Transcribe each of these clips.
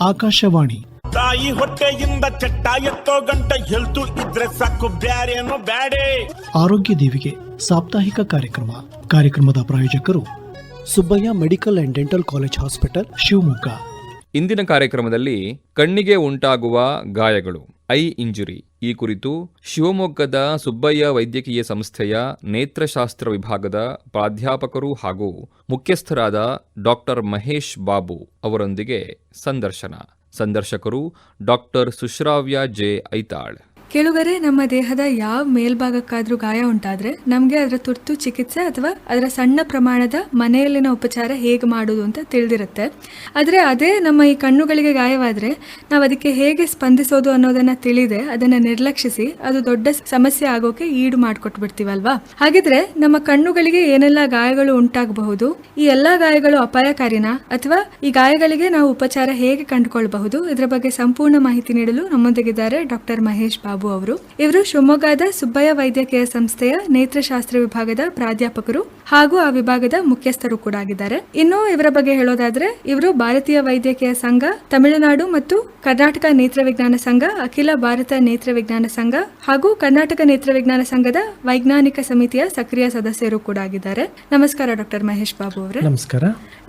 ಆಕಾಶವಾಣಿ. ತಾಯಿ ಹೊಟ್ಟೆಯಿಂದ ಚಟ್ಟ ಎತ್ತೋ ಗಂಟ ಹೆಲ್ತು ಇದ್ರೆ ಸಾಕು ಬ್ಯಾರೇನು ಬ್ಯಾಡೆ. ಆರೋಗ್ಯ ದೇವಿಗೆ ಸಾಪ್ತಾಹಿಕ ಕಾರ್ಯಕ್ರಮ. ಕಾರ್ಯಕ್ರಮದ ಪ್ರಾಯೋಜಕರು Subbaiah medical and dental college hospital Shivamogga. ಇಂದಿನ ಕಾರ್ಯಕ್ರಮದಲ್ಲಿ ಕಣ್ಣಿಗೆ ಉಂಟಾಗುವ ಗಾಯಗಳು ಐ ಇಂಜುರಿ. ಈ ಕುರಿತು ಶಿವಮೊಗ್ಗದ ಸುಬ್ಬಯ್ಯ ವೈದ್ಯಕೀಯ ಸಂಸ್ಥೆಯ ನೇತ್ರಶಾಸ್ತ್ರ ವಿಭಾಗದ ಪ್ರಾಧ್ಯಾಪಕರು ಹಾಗೂ ಮುಖ್ಯಸ್ಥರಾದ ಡಾಕ್ಟರ್ ಮಹೇಶ್ ಬಾಬು ಅವರೊಂದಿಗೆ ಸಂದರ್ಶನ. ಸಂದರ್ಶಕರು ಡಾಕ್ಟರ್ ಸುಶ್ರಾವ್ಯ ಜೆ ಐತಾಳ್. ಕೇಳುಗರೆ, ನಮ್ಮ ದೇಹದ ಯಾವ ಮೇಲ್ಭಾಗಕ್ಕಾದ್ರೂ ಗಾಯ ಉಂಟಾದ್ರೆ ನಮಗೆ ಅದರ ತುರ್ತು ಚಿಕಿತ್ಸೆ ಅಥವಾ ಅದರ ಸಣ್ಣ ಪ್ರಮಾಣದ ಮನೆಯಲ್ಲಿನ ಉಪಚಾರ ಹೇಗೆ ಮಾಡೋದು ಅಂತ ತಿಳಿದಿರುತ್ತೆ. ಆದರೆ ಅದೇ ನಮ್ಮ ಈ ಕಣ್ಣುಗಳಿಗೆ ಗಾಯವಾದ್ರೆ ನಾವು ಅದಕ್ಕೆ ಹೇಗೆ ಸ್ಪಂದಿಸೋದು ಅನ್ನೋದನ್ನ ತಿಳಿದೆ, ಅದನ್ನ ನಿರ್ಲಕ್ಷಿಸಿ ಅದು ದೊಡ್ಡ ಸಮಸ್ಯೆ ಆಗೋಕೆ ಈಡು ಮಾಡಿಕೊಟ್ಬಿಡ್ತೀವಲ್ವಾ? ಹಾಗಿದ್ರೆ ನಮ್ಮ ಕಣ್ಣುಗಳಿಗೆ ಏನೆಲ್ಲ ಗಾಯಗಳು ಉಂಟಾಗಬಹುದು, ಈ ಎಲ್ಲಾ ಗಾಯಗಳು ಅಪಾಯಕಾರಿನಾ ಅಥವಾ ಈ ಗಾಯಗಳಿಗೆ ನಾವು ಉಪಚಾರ ಹೇಗೆ ಕಂಡುಕೊಳ್ಬಹುದು, ಇದರ ಬಗ್ಗೆ ಸಂಪೂರ್ಣ ಮಾಹಿತಿ ನೀಡಲು ನಮ್ಮೊಂದಿಗಿದ್ದಾರೆ ಡಾಕ್ಟರ್ ಮಹೇಶ್ ಬಾಬು. ಅವರು. ಇವರು ಶಿವಮೊಗ್ಗದ ಸುಬ್ಬಯ್ಯ ವೈದ್ಯಕೀಯ ಸಂಸ್ಥೆಯ ನೇತ್ರಶಾಸ್ತ್ರ ವಿಭಾಗದ ಪ್ರಾಧ್ಯಾಪಕರು ಹಾಗೂ ಆ ವಿಭಾಗದ ಮುಖ್ಯಸ್ಥರು ಕೂಡ ಆಗಿದ್ದಾರೆ. ಇನ್ನು ಇವರ ಬಗ್ಗೆ ಹೇಳೋದಾದ್ರೆ ಇವರು ಭಾರತೀಯ ವೈದ್ಯಕೀಯ ಸಂಘ ತಮಿಳುನಾಡು ಮತ್ತು ಕರ್ನಾಟಕ ನೇತ್ರ ವಿಜ್ಞಾನ ಸಂಘ ಅಖಿಲ ಭಾರತ ನೇತ್ರ ವಿಜ್ಞಾನ ಸಂಘ ಹಾಗೂ ಕರ್ನಾಟಕ ನೇತ್ರ ವಿಜ್ಞಾನ ಸಂಘದ ವೈಜ್ಞಾನಿಕ ಸಮಿತಿಯ ಸಕ್ರಿಯ ಸದಸ್ಯರು ಕೂಡ ಆಗಿದ್ದಾರೆ. ನಮಸ್ಕಾರ ಡಾಕ್ಟರ್ ಮಹೇಶ್ ಬಾಬು ಅವರೇ. ನಮಸ್ಕಾರ.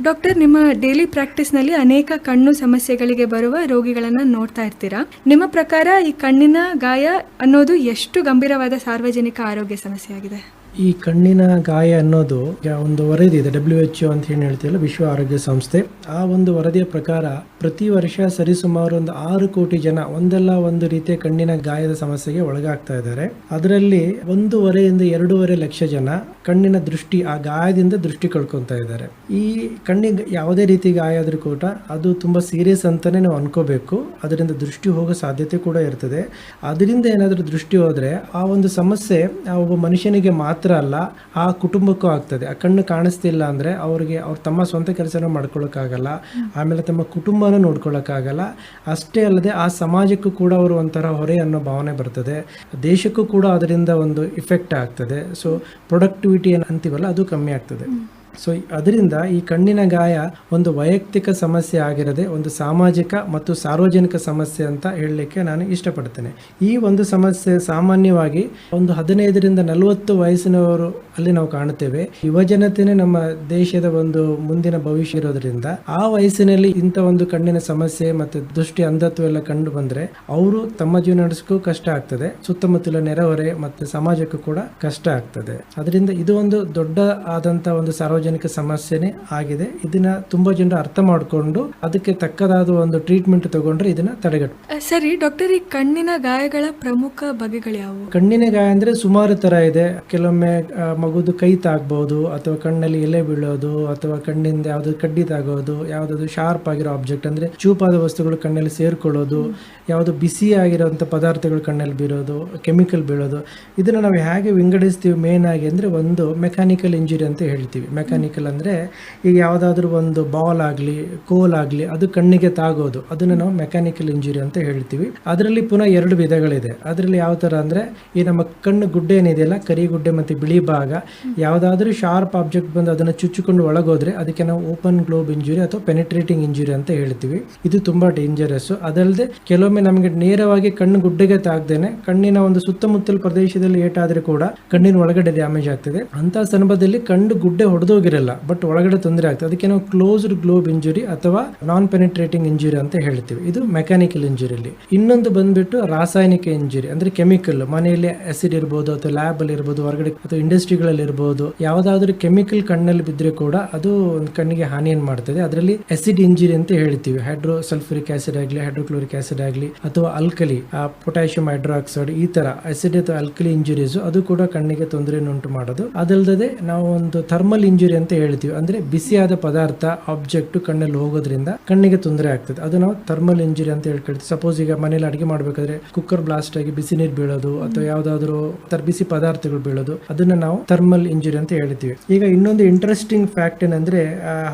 ಡಾಕ್ಟರ್ ನಿಮ್ಮ ಡೈಲಿ ಪ್ರಾಕ್ಟೀಸ್ನಲ್ಲಿ ಅನೇಕ ಕಣ್ಣು ಸಮಸ್ಯೆಗಳಿಗೆ ಬರುವ ರೋಗಿಗಳನ್ನ ನೋಡ್ತಾ ಇರ್ತೀರಾ? ನಿಮ್ಮ ಪ್ರಕಾರ ಈ ಕಣ್ಣಿನ ಗಾಯ ಅನ್ನೋದು ಎಷ್ಟು ಗಂಭೀರವಾದ ಸಾರ್ವಜನಿಕ ಆರೋಗ್ಯ ಸಮಸ್ಯೆ ಆಗಿದೆ ಈ ಕಣ್ಣಿನ ಗಾಯ ಅನ್ನೋದು ಒಂದು ವರದಿ ಇದೆ ಡಬ್ಲ್ಯೂ ಎಚ್ ಅಂತ ಏನು ಹೇಳ್ತೀವಲ್ಲ, ವಿಶ್ವ ಆರೋಗ್ಯ ಸಂಸ್ಥೆ. ಆ ಒಂದು ವರದಿಯ ಪ್ರಕಾರ ಪ್ರತಿ ವರ್ಷ ಸರಿಸುಮಾರು ಒಂದು ಆರು ಕೋಟಿ ಜನ ಒಂದಲ್ಲ ಒಂದು ರೀತಿಯ ಕಣ್ಣಿನ ಗಾಯದ ಸಮಸ್ಯೆಗೆ ಒಳಗಾಗ್ತಾ ಇದ್ದಾರೆ. ಅದರಲ್ಲಿ ಒಂದೂವರೆಯಿಂದ ಎರಡೂವರೆ ಲಕ್ಷ ಜನ ಕಣ್ಣಿನ ದೃಷ್ಟಿ, ಆ ಗಾಯದಿಂದ ದೃಷ್ಟಿ ಕಳ್ಕೊತಾ ಇದ್ದಾರೆ. ಈ ಕಣ್ಣಿಗೆ ಯಾವುದೇ ರೀತಿ ಗಾಯ ಆದರೂ ಕೂಡ ಅದು ತುಂಬಾ ಸೀರಿಯಸ್ ಅಂತಾನೆ ನಾವು ಅನ್ಕೋಬೇಕು. ಅದರಿಂದ ದೃಷ್ಟಿ ಹೋಗೋ ಸಾಧ್ಯತೆ ಕೂಡ ಇರ್ತದೆ. ಅದರಿಂದ ಏನಾದರೂ ದೃಷ್ಟಿ ಹೋದ್ರೆ ಆ ಒಂದು ಸಮಸ್ಯೆ ಆ ಒಬ್ಬ ಮನುಷ್ಯನಿಗೆ ಮಾತ್ರ ಅಲ್ಲ, ಆ ಕುಟುಂಬಕ್ಕೂ ಆಗ್ತದೆ. ಆ ಕಣ್ಣು ಕಾಣಿಸ್ತಿಲ್ಲ ಅಂದ್ರೆ ಅವ್ರಿಗೆ ಅವ್ರ ತಮ್ಮ ಸ್ವಂತ ಕೆಲಸನ ಮಾಡ್ಕೊಳ್ಳೋಕ್ಕಾಗಲ್ಲ ಆಮೇಲೆ ತಮ್ಮ ಕುಟುಂಬನ ನೋಡ್ಕೊಳ್ಳೋಕ್ಕಾಗಲ್ಲ ಅಷ್ಟೇ ಅಲ್ಲದೆ ಆ ಸಮಾಜಕ್ಕೂ ಕೂಡ ಅವರು ಒಂಥರ ಹೊರೆ ಅನ್ನೋ ಭಾವನೆ ಬರ್ತದೆ. ದೇಶಕ್ಕೂ ಕೂಡ ಅದರಿಂದ ಒಂದು ಇಫೆಕ್ಟ್ ಆಗ್ತದೆ. ಸೊ ಪ್ರೊಡಕ್ಟಿವಿಟಿ ಅಂತೀವಲ್ಲ, ಅದು ಕಮ್ಮಿ ಆಗ್ತದೆ. ಸೊ ಅದರಿಂದ ಈ ಕಣ್ಣಿನ ಗಾಯ ಒಂದು ವೈಯಕ್ತಿಕ ಸಮಸ್ಯೆ ಆಗಿರದೆ, ಒಂದು ಸಾಮಾಜಿಕ ಮತ್ತು ಸಾರ್ವಜನಿಕ ಸಮಸ್ಯೆ ಅಂತ ಹೇಳಲಿಕ್ಕೆ ನಾನು ಇಷ್ಟಪಡ್ತೇನೆ. ಈ ಒಂದು ಸಮಸ್ಯೆ ಸಾಮಾನ್ಯವಾಗಿ ಒಂದು ಹದಿನೈದರಿಂದ ನಲವತ್ತು ವಯಸ್ಸಿನವರು ಅಲ್ಲಿ ನಾವು ಕಾಣುತ್ತೇವೆ. ಯುವಜನತೆನೇ ನಮ್ಮ ದೇಶದ ಒಂದು ಮುಂದಿನ ಭವಿಷ್ಯ ಇರೋದ್ರಿಂದ ಆ ವಯಸ್ಸಿನಲ್ಲಿ ಇಂಥ ಒಂದು ಕಣ್ಣಿನ ಸಮಸ್ಯೆ ಮತ್ತು ದೃಷ್ಟಿ ಅಂಧತ್ವ ಎಲ್ಲ ಕಂಡು ಬಂದ್ರೆ ಅವರು ತಮ್ಮ ಜೀವನ ನಡೆಸಕ್ಕೂ ಕಷ್ಟ ಆಗ್ತದೆ. ಸುತ್ತಮುತ್ತಲ ನೆರೆಹೊರೆ ಮತ್ತು ಸಮಾಜಕ್ಕೂ ಕೂಡ ಕಷ್ಟ ಆಗ್ತದೆ. ಅದರಿಂದ ಇದು ಒಂದು ದೊಡ್ಡ ಆದಂತ ಒಂದು ಸಾರ್ವಜನಿಕ ಸಮಸ್ಯೆನೇ ಆಗಿದೆ. ಇದನ್ನ ತುಂಬಾ ಜನರು ಅರ್ಥ ಮಾಡಿಕೊಂಡು ಅದಕ್ಕೆ ತಕ್ಕದಾದ ಒಂದು ಟ್ರೀಟ್ಮೆಂಟ್ ತಗೊಂಡ್ರೆ ಇದನ್ನ ತಡೆಗಟ್ಟು ಸರಿ ಡಾಕ್ಟರ್ ಈ ಕಣ್ಣಿನ ಗಾಯಗಳ ಪ್ರಮುಖ ಬಗೆಗಳು ಯಾವುವು? ಕಣ್ಣಿನ ಗಾಯ ಅಂದ್ರೆ ಸುಮಾರು ತರ ಇದೆ. ಕೆಲವೊಮ್ಮೆ ಮಗುದು ಕೈ ತಾಗ್ಬೋದು, ಅಥವಾ ಕಣ್ಣಲ್ಲಿ ಎಲೆ ಬೀಳೋದು, ಅಥವಾ ಕಣ್ಣಿಂದ ಯಾವ್ದು ಕಡ್ಡಿ ತಾಗೋದು, ಯಾವುದಾದ್ರು ಶಾರ್ಪ್ ಆಗಿರೋ ಆಬ್ಜೆಕ್ಟ್ ಅಂದ್ರೆ ಚೂಪಾದ ವಸ್ತುಗಳು ಕಣ್ಣಲ್ಲಿ ಸೇರ್ಕೊಳ್ಳೋದು, ಯಾವುದು ಬಿಸಿ ಆಗಿರೋಂಥ ಪದಾರ್ಥಗಳು ಕಣ್ಣಲ್ಲಿ ಬೀರೋದು ಕೆಮಿಕಲ್ ಬೀಳೋದು. ಇದನ್ನ ನಾವು ಹೇಗೆ ವಿಂಗಡಿಸ್ತೀವಿ ಮೇನ್ ಆಗಿ ಅಂದ್ರೆ ಒಂದು ಮೆಕ್ಯಾನಿಕಲ್ ಇಂಜುರಿ ಅಂತ ಹೇಳ್ತೀವಿ. ಮೆಕ್ಯಾನಿಕಲ್ ಅಂದ್ರೆ ಈಗ ಯಾವುದಾದ್ರೂ ಒಂದು ಬಾಲ್ ಆಗಲಿ ಕೋಲ್ ಆಗಲಿ, ಅದು ಕಣ್ಣಿಗೆ ತಾಗೋದು. ಅದನ್ನು ನಾವು ಮೆಕ್ಯಾನಿಕಲ್ ಇಂಜುರಿ ಅಂತ ಹೇಳ್ತೀವಿ. ಅದರಲ್ಲಿ ಪುನಃ ಎರಡು ವಿಧಗಳಿದೆ. ಅದರಲ್ಲಿ ಯಾವ ಥರ ಅಂದರೆ ಈ ನಮ್ಮ ಕಣ್ಣು ಗುಡ್ಡೆ ಏನಿದೆಯಲ್ಲ, ಕರಿ ಗುಡ್ಡೆ ಮತ್ತು ಬಿಳಿ ಭಾಗ. ಯಾವುದಾದ್ರೂ ಶಾರ್ಪ್ ಆಬ್ಜೆಕ್ಟ್ ಬಂದು ಅದನ್ನು ಚುಚ್ಚಿಕೊಂಡು ಒಳಗೋದ್ರೆ ಅದಕ್ಕೆ ನಾವು ಓಪನ್ ಗ್ಲೋಬ್ ಇಂಜುರಿ ಅಥವಾ ಪೆನಿಟ್ರೇಟಿಂಗ್ ಇಂಜುರಿ ಅಂತ ಹೇಳ್ತೀವಿ. ಇದು ತುಂಬಾ ಡೇಂಜರಸ್ ಅದಲ್ಲದೆ ಕೆಲವೊಮ್ಮೆ ನಮಗೆ ನೇರವಾಗಿ ಕಣ್ಣು ಗುಡ್ಡೆಗೆ ತಾಗ್ದೇನೆ ಕಣ್ಣಿನ ಒಂದು ಸುತ್ತಮುತ್ತಲ ಪ್ರದೇಶದಲ್ಲಿ ಏಟಾದ್ರೆ ಕೂಡ ಕಣ್ಣಿನ ಒಳಗಡೆ ಡ್ಯಾಮೇಜ್ ಆಗ್ತದೆ. ಅಂತ ಸಂದರ್ಭದಲ್ಲಿ ಕಣ್ಣು ಗುಡ್ಡೆ ಹೊಡೆದೋಗಿರಲ್ಲ ಬಟ್ ಒಳಗಡೆ ತೊಂದರೆ ಆಗ್ತದೆ. ಅದಕ್ಕೆ ನಾವು ಕ್ಲೋಸ್ಡ್ ಗ್ಲೋಬ್ ಇಂಜುರಿ ಅಥವಾ ನಾನ್ ಪೆನಿಟ್ರೇಟಿಂಗ್ ಇಂಜುರಿ ಅಂತ ಹೇಳ್ತೀವಿ. ಇದು ಮೆಕ್ಯಾನಿಕಲ್ ಇಂಜುರಿಲಿ ಇನ್ನೊಂದು ಬಂದ್ಬಿಟ್ಟು ರಾಸಾಯನಿಕ ಇಂಜುರಿ ಅಂದ್ರೆ ಕೆಮಿಕಲ್ ಮನೆಯಲ್ಲಿ ಆಸಿಡ್ ಇರ್ಬೋದು ಅಥವಾ ಲ್ಯಾಬ್ ಅಲ್ಲಿ ಇರ್ಬೋದು, ಹೊರಗಡೆ ಅಥವಾ ಇಂಡಸ್ಟ್ರಿಗಳಲ್ಲಿ ಇರ್ಬೋದು ಯಾವ್ದಾದ್ರು ಕೆಮಿಕಲ್ ಕಣ್ಣಲ್ಲಿ ಬಿದ್ದರೆ ಕೂಡ ಅದು ಒಂದು ಕಣ್ಣಿಗೆ ಹಾನಿಯನ್ನು ಮಾಡ್ತದೆ. ಅದರಲ್ಲಿ ಆಸಿಡ್ ಇಂಜುರಿ ಅಂತ ಹೇಳ್ತೀವಿ. ಹೈಡ್ರೋ ಸಲ್ಫರಿಕ್ ಆಸಿಡ್ ಆಗಲಿ, ಹೈಡ್ರೋಕ್ಲೋರಿಕ್ ಆಸಿಡ್ ಆಗಲಿ, ಅಥವಾ ಅಲ್ಕಲಿ ಪೊಟ್ಯಾಷಿಯಂ ಹೈಡ್ರಾಕ್ಸೈಡ್ ಈ ತರ ಆಸಿಡ್ ಅಥವಾ ಅಲ್ಕಲಿ ಇಂಜುರೀಸ್ ಅದು ಕೂಡ ಕಣ್ಣಿಗೆ ತೊಂದರೆಯನ್ನು ಉಂಟು ಮಾಡೋದು. ಅದಲ್ಲದೆ ನಾವು ಒಂದು ಥರ್ಮಲ್ ಇಂಜುರಿ ಅಂತ ಹೇಳ್ತೀವಿ. ಅಂದ್ರೆ ಬಿಸಿಯಾದ ಪದಾರ್ಥ ಆಬ್ಜೆಕ್ಟ್ ಕಣ್ಣಲ್ಲಿ ಹೋಗೋದ್ರಿಂದ ಕಣ್ಣಿಗೆ ತೊಂದರೆ ಆಗ್ತದೆ. ಅದು ನಾವು ಥರ್ಮಲ್ ಇಂಜುರಿ ಅಂತ ಹೇಳ್ಕೊಳ್ತೀವಿ. ಸಪೋಸ್ ಈಗ ಮನೇಲಿ ಅಡಿಗೆ ಮಾಡಬೇಕಾದ್ರೆ ಕುಕ್ಕರ್ ಬ್ಲಾಸ್ಟ್ ಆಗಿ ಬಿಸಿ ನೀರು ಬೀಳೋದು, ಅಥವಾ ಯಾವ್ದಾದ್ರು ಬಿಸಿ ಪದಾರ್ಥಗಳು ಬೀಳೋದು, ಅದನ್ನ ನಾವು ಥರ್ಮಲ್ ಇಂಜುರಿ ಅಂತ ಹೇಳ್ತೀವಿ ಈಗ ಇನ್ನೊಂದು ಇಂಟ್ರೆಸ್ಟಿಂಗ್ ಫ್ಯಾಕ್ಟ್ ಏನಂದ್ರೆ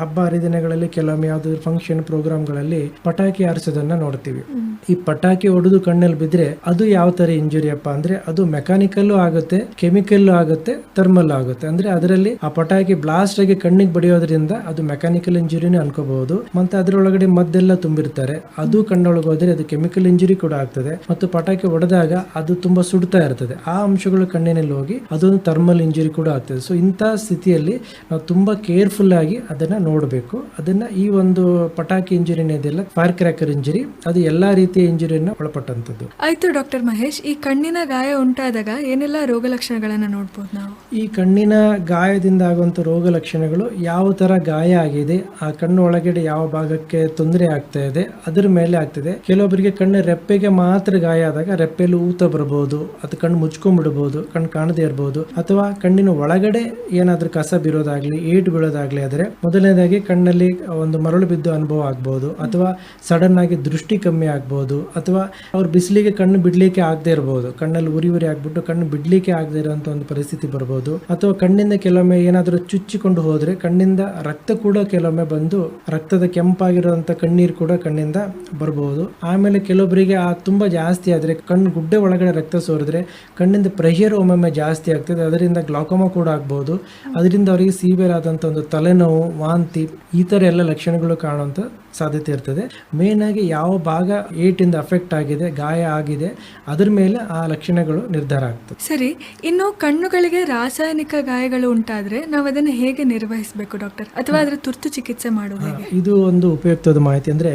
ಹಬ್ಬ ಹರಿದಿನಗಳಲ್ಲಿ ಕೆಲವೊಮ್ಮೆ ಯಾವ್ದಾದ್ರು ಫಂಕ್ಷನ್ ಪ್ರೋಗ್ರಾಮ್ಗಳಲ್ಲಿ ಪಟಾಕಿ ಹಾರಿಸೋದನ್ನ ನೋಡ್ತೀವಿ. ಈ ಪಟಾಕಿ ಹೊಡೆದು ಕಣ್ಣಲ್ಲಿ ಬಿದ್ರೆ ಅದು ಯಾವ ತರ ಇಂಜುರಿ ಅಪ್ಪ ಅಂದ್ರೆ, ಅದು ಮೆಕ್ಯಾನಿಕಲ್ ಆಗುತ್ತೆ ಕೆಮಿಕಲ್ ಆಗುತ್ತೆ ಥರ್ಮಲ್ ಆಗುತ್ತೆ. ಅಂದ್ರೆ ಅದರಲ್ಲಿ ಆ ಪಟಾಕಿ ಬ್ಲಾಸ್ಟ್ ಆಗಿ ಕಣ್ಣಿಗೆ ಬಡಿಯೋದ್ರಿಂದ ಅದು ಮೆಕ್ಯಾನಿಕಲ್ ಇಂಜುರಿನೇ ಅನ್ಕೋಬಹುದು. ಮತ್ತೆ ಅದರೊಳಗಡೆ ಮದ್ದೆಲ್ಲ ತುಂಬಿರ್ತಾರೆ. ಅದು ಕಣ್ಣೊಳಗೆ ಹೋದ್ರೆ ಅದು ಕೆಮಿಕಲ್ ಇಂಜುರಿ ಕೂಡ ಆಗ್ತದೆ. ಮತ್ತು ಪಟಾಕಿ ಹೊಡೆದಾಗ ಅದು ತುಂಬಾ ಸುಡ್ತಾ ಇರ್ತದೆ. ಆ ಅಂಶಗಳು ಕಣ್ಣಿನಲ್ಲಿ ಹೋಗಿ ಅದೊಂದು ಥರ್ಮಲ್ ಇಂಜುರಿ ಕೂಡ ಆಗ್ತದೆ. ಸೊ ಇಂಥ ಸ್ಥಿತಿಯಲ್ಲಿ ನಾವು ತುಂಬಾ ಕೇರ್ಫುಲ್ ಆಗಿ ಅದನ್ನ ನೋಡಬೇಕು. ಅದನ್ನ ಈ ಒಂದು ಪಟಾಕಿ ಇಂಜುರಿ ಇದೆಲ್ಲ ಫೈರ್ ಕ್ರ್ಯಾಕರ್ ಇಂಜುರಿ ಅದು ಎಲ್ಲಾ ರೀತಿಯ ಇಂಜುರಿಯನ್ನು ಒಳಪಟ್ಟಂತದ್ದು ಆಯ್ತು ಡಾಕ್ಟರ್ ಮಹೇಶ್ ಈ ಕಣ್ಣಿನ ಗಾಯ ಉಂಟಾದಾಗ ಏನೆಲ್ಲ ರೋಗ ಲಕ್ಷಣಗಳನ್ನು ನೋಡ್ಬೋದು ನಾವು? ಈ ಕಣ್ಣಿನ ಗಾಯದಿಂದ ಆಗುವಂಥ ರೋಗ ಲಕ್ಷಣಗಳು ಯಾವ ಥರ ಗಾಯ ಆಗಿದೆ ಆ ಕಣ್ಣು ಒಳಗಡೆ ಯಾವ ಭಾಗಕ್ಕೆ ತೊಂದರೆ ಆಗ್ತಾ ಇದೆ ಅದರ ಮೇಲೆ ಆಗ್ತದೆ. ಕೆಲವೊಬ್ಬರಿಗೆ ಕಣ್ಣು ರೆಪ್ಪೆಗೆ ಮಾತ್ರ ಗಾಯ ಆದಾಗ ರೆಪ್ಪೆಯಲ್ಲಿ ಊತ ಬರಬಹುದು ಅದು ಕಣ್ಣು ಮುಚ್ಕೊಂಡ್ಬಿಡ್ಬೋದು ಕಣ್ಣು ಕಾಣದೇ ಇರಬಹುದು ಅಥವಾ ಕಣ್ಣಿನ ಒಳಗಡೆ ಏನಾದರೂ ಕಸ ಬೀರೋದಾಗ್ಲಿ ಏಟು ಬೀಳೋದಾಗಲಿ ಆದರೆ ಮೊದಲನೇದಾಗಿ ಕಣ್ಣಲ್ಲಿ ಒಂದು ಮರಳು ಬಿದ್ದು ಅನುಭವ ಆಗ್ಬೋದು ಅಥವಾ ಸಡನ್ ಆಗಿ ದೃಷ್ಟಿ ಕಮ್ಮಿ ಆಗ್ಬೋದು ಅಥವಾ ಅವ್ರು ಬಿಸಿಲಿಗೆ ಕಣ್ಣು ಬಿಡಲಿಕ್ಕೆ ಆಗದೆ ಇರಬಹುದು ಕಣ್ಣಲ್ಲಿ ಉರಿ ಉರಿ ಆಗ್ಬಿಟ್ಟು ಕಣ್ಣು ಬಿಡಲಿಕ್ಕೆ ಆಗದೆ ಇರುವಂತ ಒಂದು ಪರಿಸ್ಥಿತಿ ಬರ್ಬೋದು. ಅಥವಾ ಕಣ್ಣಿಂದ ಕೆಲವೊಮ್ಮೆ ಏನಾದರೂ ಚುಚ್ಚಿಕೊಂಡು ಹೋದರೆ ಕಣ್ಣಿಂದ ರಕ್ತ ಕೂಡ ಕೆಲವೊಮ್ಮೆ ಬಂದು ರಕ್ತದ ಕೆಂಪಾಗಿರುವಂತ ಕಣ್ಣೀರು ಕೂಡ ಕಣ್ಣಿಂದ ಬರ್ಬೋದು. ಆಮೇಲೆ ಕೆಲವೊಬ್ಬರಿಗೆ ಆ ತುಂಬಾ ಜಾಸ್ತಿ ಆದ್ರೆ ಕಣ್ಣು ಗುಡ್ಡೆ ಒಳಗಡೆ ರಕ್ತ ಸೋರಿದ್ರೆ ಕಣ್ಣಿಂದ ಪ್ರೆಷರ್ ಒಮ್ಮೊಮ್ಮೆ ಜಾಸ್ತಿ ಆಗ್ತದೆ. ಅದರಿಂದ ಗ್ಲಾಕೋಮಾ ಕೂಡ ಆಗ್ಬೋದು. ಅದರಿಂದ ಅವರಿಗೆ ಸಿವಿಯರ್ ಆದಂತ ಒಂದು ತಲೆನೋವು ವಾಂತಿ ಈ ತರ ಎಲ್ಲ ಲಕ್ಷಣಗಳು ಕಾಣುವಂತ ಸಾಧ್ಯತೆ ಇರ್ತದೆ. ಮೇನ್ ಆಗಿ ಯಾವ ಭಾಗ ಏಟಿಂದ ಅಫೆಕ್ಟ್ ಆಗಿದೆ ಗಾಯ ಆಗಿದೆ ಅದ್ರ ಮೇಲೆ ಆ ಲಕ್ಷಣಗಳು ನಿರ್ಧಾರ ಆಗ್ತದೆ. ಸರಿ ಇನ್ನು ಕಣ್ಣುಗಳಿಗೆ ರಾಸಾಯನಿಕ ಗಾಯಗಳು ಉಂಟಾದ್ರೆ ನಾವು ಅದನ್ನು ಹೇಗೆ ನಿರ್ವಹಿಸಬೇಕು ಡಾಕ್ಟರ್? ಅಥವಾ ಅದರ ತುರ್ತು ಚಿಕಿತ್ಸೆ ಮಾಡುವುದು ಹೇಗೆ? ಇದು ಒಂದು ಉಪಯುಕ್ತದ ಮಾಹಿತಿ ಅಂದ್ರೆ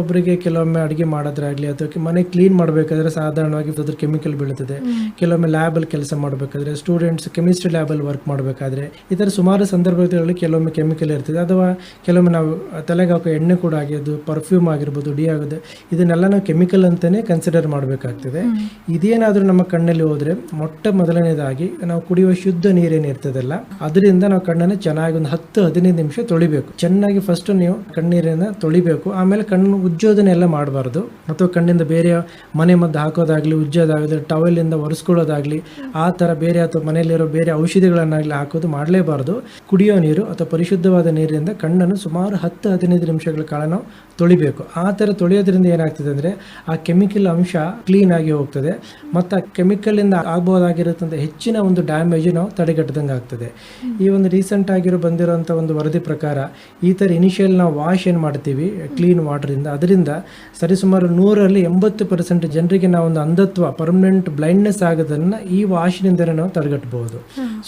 ಒಬ್ಬರಿಗೆ ಕೆಲವೊಮ್ಮೆ ಅಡಿಗೆ ಮಾಡೋದ್ರಾಗ್ಲಿ ಅಥವಾ ಮನೆ ಕ್ಲೀನ್ ಮಾಡಬೇಕಾದ್ರೆ ಸಾಧಾರಣವಾಗಿ ಅದ್ರ ಕೆಮಿಕಲ್ ಬೀಳುತ್ತದೆ. ಕೆಲವೊಮ್ಮೆ ಲ್ಯಾಬ್ ಅಲ್ಲಿ ಕೆಲಸ ಮಾಡಬೇಕಾದ್ರೆ ಸ್ಟೂಡೆಂಟ್ಸ್ ಕೆಮಿಸ್ಟ್ರಿ ಲ್ಯಾಬ್ ಅಲ್ಲಿ ವರ್ಕ್ ಮಾಡಬೇಕಾದ್ರೆ ಈ ಥರ ಸುಮಾರು ಸಂದರ್ಭಗಳಲ್ಲಿ ಕೆಲವೊಮ್ಮೆ ಕೆಮಿಕಲ್ ಇರ್ತದೆ. ಅಥವಾ ಕೆಲವೊಮ್ಮೆ ನಾವು ತಲೆಗೆ ಹಾಕೋ ಎಣ್ಣೆ ಕೂಡ ಆಗಿರ್ಬೋದು ಪರ್ಫ್ಯೂಮ್ ಆಗಿರ್ಬೋದು ಡಿ ಆಗೋದು ಇದನ್ನೆಲ್ಲ ನಾವು ಕೆಮಿಕಲ್ ಅಂತಲೇ ಕನ್ಸಿಡರ್ ಮಾಡಬೇಕಾಗ್ತದೆ. ಇದೇನಾದರೂ ನಮ್ಮ ಕಣ್ಣಲ್ಲಿ ಹೋದರೆ ಮೊಟ್ಟ ಮೊದಲನೇದಾಗಿ ನಾವು ಕುಡಿಯುವ ಶುದ್ಧ ನೀರೇನಿರ್ತದಲ್ಲ ಅದರಿಂದ ನಾವು ಕಣ್ಣನ್ನು ಚೆನ್ನಾಗಿ ಒಂದು ಹತ್ತು ಹದಿನೈದು ನಿಮಿಷ ತೊಳಿಬೇಕು. ಚೆನ್ನಾಗಿ ಫಸ್ಟ್ ನೀವು ಕಣ್ಣೀರನ್ನ ತೊಳಿಬೇಕು. ಆಮೇಲೆ ಕಣ್ಣು ಉಜ್ಜೋದನ್ನೆಲ್ಲ ಮಾಡಬಾರ್ದು. ಅಥವಾ ಕಣ್ಣಿಂದ ಬೇರೆ ಮನೆ ಮದ್ದು ಹಾಕೋದಾಗ್ಲಿ ಉಜ್ಜೋದಾಗಲಿ ಟವೆಲಿಂದ ಇಂದ ಒರೆಸ್ಕೊಳ್ಳೋದಾಗ್ಲಿ ಆ ಥರ ಬೇರೆ ಅಥವಾ ಮನೆಯಲ್ಲಿರೋ ಬೇರೆ ಔಷಧಿಗಳನ್ನಾಗ್ಲಿ ಹಾಕೋದು ಮಾಡಲೇಬಾರ್ದು. ಕುಡಿಯೋ ನೀರು ಅಥವಾ ಪರಿಶುದ್ಧವಾದ ನೀರಿನಿಂದ ಕಣ್ಣನ್ನು ಸುಮಾರು ಹತ್ತು ಹದಿನೈದು ನಿಮಿಷಗಳ ಕಾಲ ನಾವು ತೊಳಿಬೇಕು. ಆ ಥರ ತೊಳೆಯೋದ್ರಿಂದ ಏನಾಗ್ತದೆ ಅಂದರೆ ಆ ಕೆಮಿಕಲ್ ಅಂಶ ಕ್ಲೀನ್ ಆಗಿ ಹೋಗ್ತದೆ. ಮತ್ತು ಆ ಕೆಮಿಕಲಿಂದ ಆಗ್ಬೋದಾಗಿರುತ್ತಂಥ ಹೆಚ್ಚಿನ ಒಂದು ಡ್ಯಾಮೇಜ್ ನಾವು ತಡೆಗಟ್ಟದಂಗೆ ಆಗ್ತದೆ. ಈ ಒಂದು ರೀಸೆಂಟ್ ಆಗಿರೋ ಬಂದಿರೋಂಥ ಒಂದು ವರದಿ ಪ್ರಕಾರ ಈ ಥರ ಇನಿಷಿಯಲ್ ನಾವು ವಾಶ್ ಏನು ಮಾಡ್ತೀವಿ? ಕ್ಲೀನ್ ವಾಟರಿಂದ. ಅದರಿಂದ ಸರಿಸುಮಾರು ನೂರಲ್ಲಿ ಎಂಬತ್ತು ಪರ್ಸೆಂಟ್ ಜನರಿಗೆ ನಾವು ಒಂದು ಅಂಧತ್ವ, ಪರ್ಮನೆಂಟ್ ಬ್ಲೈಂಡ್ನೆಸ್ ಆಗೋದನ್ನು ಈ ವಾಶ್ನಿಂದಲೇ ನಾವು ತಡೆಗಟ್ಟಬಹುದು